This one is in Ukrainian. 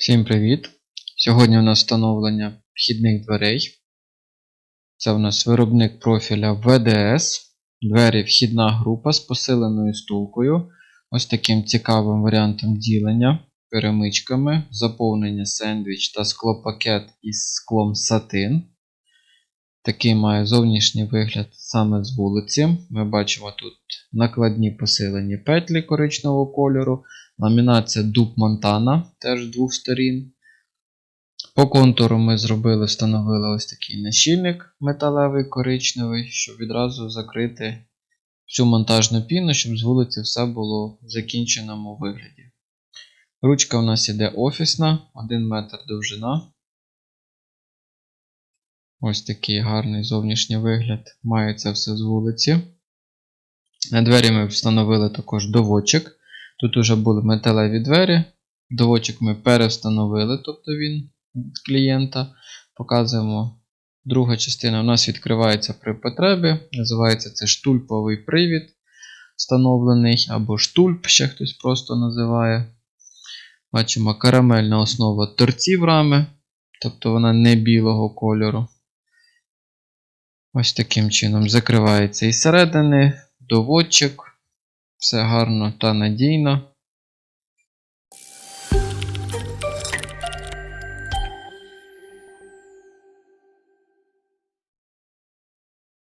Всім привіт! Сьогодні у нас встановлення вхідних дверей. Це у нас виробник профіля VDS. Двері вхідна група з посиленою стулкою. Ось таким цікавим варіантом ділення, перемичками, заповнення сендвіч та склопакет із склом сатин. Такий має зовнішній вигляд саме з вулиці. Ми бачимо тут накладні посилені петлі коричневого кольору. Ламінація дуб Монтана теж з двох сторін. По контуру ми зробили, встановили ось такий нащільник металевий коричневий, щоб відразу закрити всю монтажну піну, щоб з вулиці все було в закінченому вигляді. Ручка у нас іде офісна, 1 метр довжина. Ось такий гарний зовнішній вигляд. Має це все з вулиці. На двері ми встановили також доводчик. Тут вже були металеві двері. Доводчик ми перевстановили, тобто він від клієнта. Показуємо. Друга частина у нас відкривається при потребі. Називається це штульповий привід встановлений, або штульп, ще хтось просто називає. Бачимо карамельна основа торців рами, тобто вона не білого кольору. Ось таким чином закривається і середини, доводчик. Все гарно та надійно.